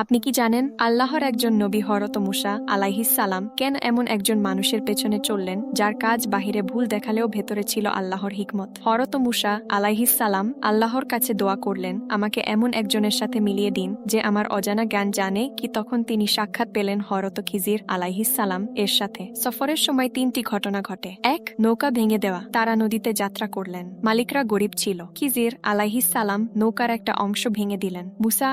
আপনি কি জানেন, আল্লাহর একজন নবী হরত মুসা সালাম কেন এমন একজন মানুষের পেছনে চললেন, যার কাজ বাহিরে ভুল দেখালেও ভেতরে ছিল আল্লাহর হিকমত? হরত মুসা সালাম আল্লাহর কাছে দোয়া করলেন, আমাকে এমন একজনের সাথে মিলিয়ে দিন, যে আমার অজানা জ্ঞান জানে কি তখন তিনি সাক্ষাৎ পেলেন হরত খিজির সালাম এর সাথে। সফরের সময় তিনটি ঘটনা ঘটে। এক, নৌকা ভেঙে দেওয়া। তারা নদীতে যাত্রা করলেন। মালিকরা গরিব ছিল। খিজির সালাম নৌকার একটা অংশ ভেঙে দিলেন। মুসা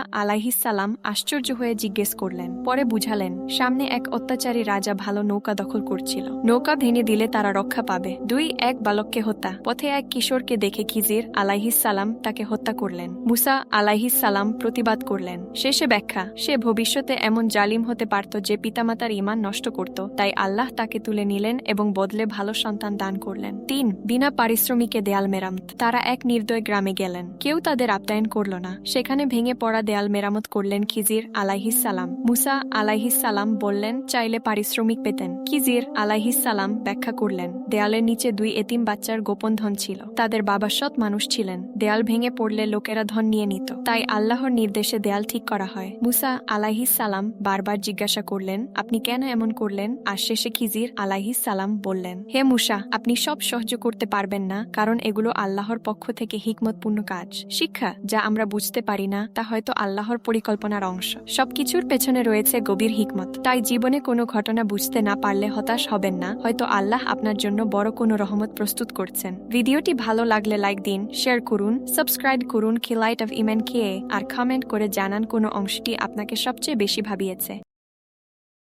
সালাম আশ্চর্য হয়ে জিজ্ঞেস করলেন। পরে বুঝালেন, সামনে এক অত্যাচারী রাজা ভালো নৌকা দখল করছিল। নৌকা ভেঙে দিলে তারা রক্ষা পাবে। দুই, এক বালককে হত্যা। পথে এক কিশোরকে দেখে খিজির সালাম তাকে হত্যা করলেন। মুসা সালাম প্রতিবাদ করলেন। শেষে ব্যাখ্যা, সে ভবিষ্যতে এমন জালিম হতে পারত যে পিতামাতার ইমান নষ্ট করত। তাই আল্লাহ তাকে তুলে নিলেন এবং বদলে ভালো সন্তান দান করলেন। তিন, বিনা পারিশ্রমিকে দেয়াল মেরামত। তারা এক নির্দয় গ্রামে গেলেন। কেউ তাদের আপ্যায়ন করল না। সেখানে ভেঙে পড়া দেয়াল মেরামত করলেন খিজির আলাইহিস সালাম। মুসা আলাইহিস সালাম বললেন, চাইলে পারিশ্রমিক পেতেন। খিজির আলাইহিস সালাম ব্যাখ্যা করলেন, দেয়ালের নিচে দুই এতিম বাচ্চার গোপন ধন ছিল। তাদের বাবা সৎ মানুষ ছিলেন। দেয়াল ভেঙে পড়লে লোকেরা ধন নিয়ে নিত। তাই আল্লাহর নির্দেশে দেয়াল ঠিক করা হয়। মুসা আলাইহিস সালাম বারবার জিজ্ঞাসা করলেন, আপনি কেন এমন করলেন? আর শেষে খিজির আলাইহিস সালাম বললেন, হে মুসা, আপনি সব সহ্য করতে পারবেন না, কারণ এগুলো আল্লাহর পক্ষ থেকে হিকমতপূর্ণ কাজ। শিক্ষা, যা আমরা বুঝতে পারি না, তা হয়তো আল্লাহর পরিকল্পনার অংশ। সবকিছুর পেছনে রয়েছে গভীর হিকমত। তাই জীবনে কোনো ঘটনা বুঝতে না পারলে হতাশ হবেন না। হয়তো আল্লাহ আপনার জন্য বড় কোনো রহমত প্রস্তুত করছেন। ভিডিওটি ভালো লাগলে লাইক দিন, শেয়ার করুন, সাবস্ক্রাইব করুন খিলাইট অফ ইমেন কে, আর কমেন্ট করে জানান কোনো অংশটি আপনাকে সবচেয়ে বেশি ভাবিয়েছে।